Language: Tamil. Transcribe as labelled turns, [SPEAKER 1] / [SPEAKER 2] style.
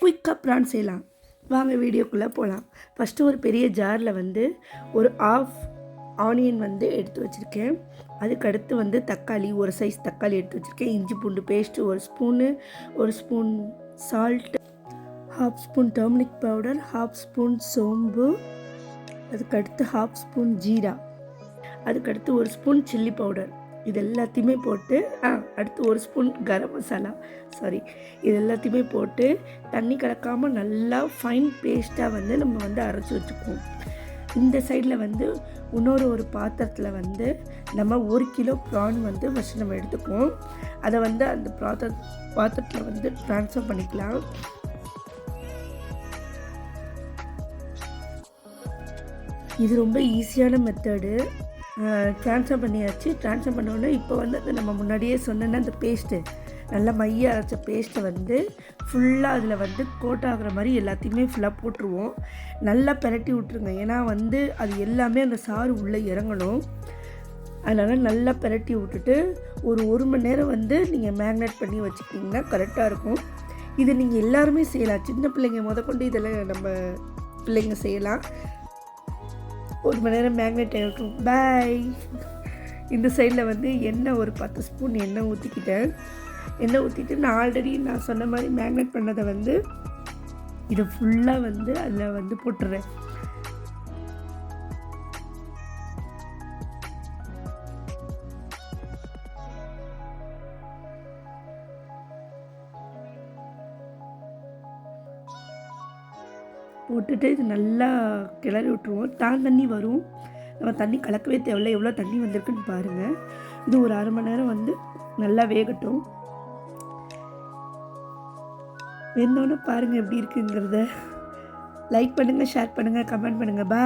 [SPEAKER 1] குயிக்காக ப்ரான் செய்யலாம். வாங்க வீடியோக்குள்ளே போகலாம் ஃபஸ்ட்டு ஒரு பெரிய ஜாரில் வந்து ஒரு ஆஃப் ஆனியன் வந்து எடுத்து வச்சுருக்கேன். அதுக்கடுத்து வந்து தக்காளி ஒரு சைஸ் தக்காளி எடுத்து வச்சுருக்கேன். இஞ்சி பூண்டு பேஸ்ட்டு ஒரு ஸ்பூனு ஒரு spoon salt half spoon turmeric powder half spoon சோம்பு அதுக்கடுத்து ஹாஃப் ஸ்பூன் ஜீரா. அதுக்கடுத்து ஒரு ஸ்பூன் சில்லி பவுடர் இது எல்லாத்தையுமே போட்டு ஆ அடுத்து ஒரு ஸ்பூன் கரம் மசாலா சாரி இது எல்லாத்தையுமே போட்டு தண்ணி கலக்காமல் நல்லா ஃபைன் பேஸ்ட்டாக வந்து நம்ம வந்து அரைச்சி வச்சுக்குவோம். இந்த சைடில் வந்து இன்னொரு ஒரு பாத்திரத்தில் வந்து நம்ம ஒரு கிலோ ப்ரான் வந்து ஃபஸ்ட்டு நம்ம எடுத்துக்குவோம். அதை வந்து அந்த பாத்திர பாத்திரத்தில் வந்து ட்ரான்ஸ்ஃபர் பண்ணிக்கலாம். இது ரொம்ப ஈஸியான மெத்தடு ட்ரான்ஸ்ஃபர் பண்ணியாச்சு. ட்ரான்ஸ்ஃபர் பண்ணோடனே இப்போ வந்து அது நம்ம முன்னாடியே சொன்னேன்னா அந்த பேஸ்ட்டு நல்லா மைய அரைச்ச பேஸ்ட்டை வந்து ஃபுல்லாக அதில் வந்து கோட் ஆகிற மாதிரி எல்லாத்தையுமே ஃபுல்லாக போட்டுருவோம். நல்லா பிரட்டி விட்ருங்க ஏன்னா வந்து அது எல்லாமே அந்த சாறு உள்ளே இறங்கணும். அதனால் நல்லா பிரட்டி விட்டுட்டு ஒரு ஒரு மணி நேரம் வந்து நீங்கள் மேக்னேட் பண்ணி வச்சுக்கிட்டிங்கன்னா கரெக்டாக இருக்கும். இது நீங்கள் எல்லாருமே செய்யலாம். சின்ன பிள்ளைங்க முதக்கொண்டு இதில் இதெல்லாம் நம்ம பிள்ளைங்க செய்யலாம். ஒரு மணி நேரம் மேக்னெட் இருக்கும் பாய் இந்த சைடில் வந்து எண்ணெய் ஒரு பத்து ஸ்பூன் எண்ணெய் ஊற்றிக்கிட்டேன் எண்ணெய் ஊற்றிட்டு நான் ஆல்ரெடி நான் சொன்ன மாதிரி மேக்னெட் பண்ணதை வந்து இதை ஃபுல்லாக வந்து அதில் வந்து போட்டுறேன். போட்டுட்டு இது நல்லா கிளறி விட்ருவோம் தான் தண்ணி வரும். நம்ம தண்ணி கலக்கவே தேவையில்ல. எவ்வளோ தண்ணி வந்திருக்குன்னு பாருங்கள் இது ஒரு அரை மணி நேரம் வந்து நல்லா வேகட்டும். வெந்தோடனே பாருங்கள் எப்படி இருக்குங்கிறத. லைக் பண்ணுங்கள் ஷேர் பண்ணுங்கள் கமெண்ட் பண்ணுங்கள் பா